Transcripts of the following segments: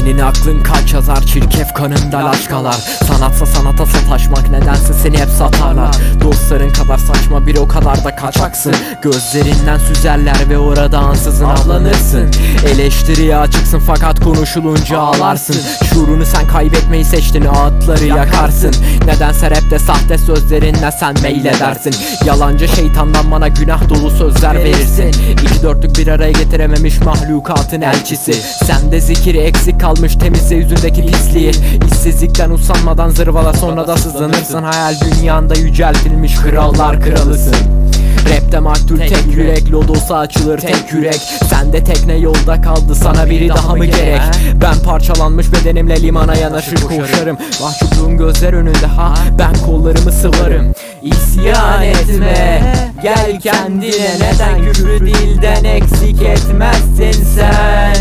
Senin aklın kaç yazar çirkef kanında laçkalar Sanatsa sanata sataşmak nedense seni hep satarlar. Dostların kadar saçma bir o kadar da kaçaksın. Gözlerinden süzerler ve orada ansızın avlanırsın. Eleştiriye açıksın fakat konuşulunca ağlarsın. Şuurunu sen kaybetmeyi seçtin ağıtları yakarsın. Nedense rapte sahte sözlerinle sen meyledersin. Yalancı şeytandan bana günah dolu sözler verirsin. İki dörtlük bir araya getirememiş mahlukatın elçisi. Sende zikir eksik kalmış temizle yüzündeki pisliği. İşsizlikten usanmadan zırvala sonra da sızlanırsın. Hayal dünyanda yüceltilmiş krallar kralısın. Rapte maktul tek yürek Lodosa açılır tek yürek. Sende tekne yolda kaldı sana biri daha mı gerek? Ben parçalanmış bedenimle limana yanaşır koşarım? Mahcupluğun gözler önünde ha? Ben kollarımı sıvarım. İsyan etme. Gel kendine neden küfrü dilden eksik etmezsin sen?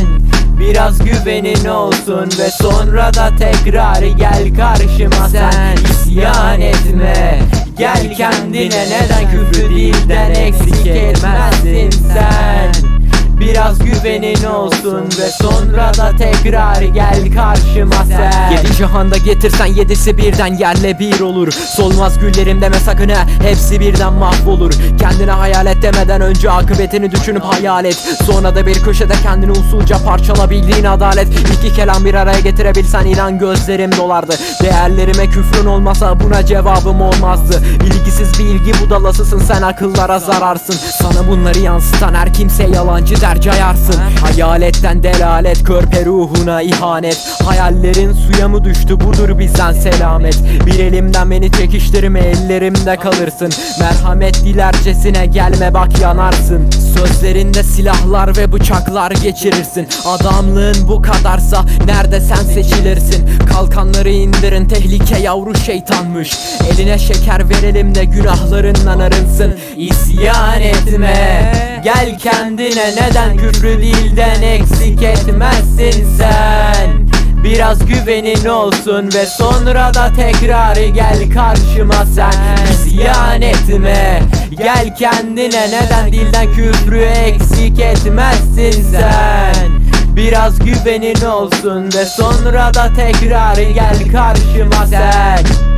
Biraz güvenin olsun ve sonra da tekrar gel karşıma sen Kendine neden küfrü dilden eksik etmezsin sen güvenin olsun ve sonra da tekrar gel karşıma sen. Yedi cihanda getirsen yedisi birden yerle bir olur. Solmaz güllerim deme sakın ha hepsi birden mahvolur. Kendine hayal et demeden önce akıbetini düşünüp hayal et. Sonra da bir köşede kendini usulca parçala bildiğin adalet. İki kelam bir araya getirebilsen inan gözlerim dolardı. Değerlerime küfrün olmasa buna cevabım olmazdı. Bilgisiz bilgi budalasısın sen akıllara zararsın. Sana bunları yansıtan her kimse yalancı der cayarsın Hayaletten delalet körpe ruhuna ihanet. Hayallerin suya mı düştü? Budur bizden selamet. Bir elimden beni çekiştirme ellerimde kalırsın. Merhamet dilercesine gelme bak yanarsın. Sözlerinde silahlar ve bıçaklar geçirirsin. Adamlığın bu kadarsa nerede sen seçilirsin? Kalkanları indirin tehlike yavru şeytanmış. Eline şeker verelim de günahlarından arınsın. İsyan etme Gel kendine neden küfrü dilden eksik etmezsin sen? Biraz güvenin olsun ve sonra da tekrar gel karşıma sen. İsyan etme. Gel kendine neden dilden küfrü eksik etmezsin sen? Biraz güvenin olsun ve sonra da tekrar gel karşıma sen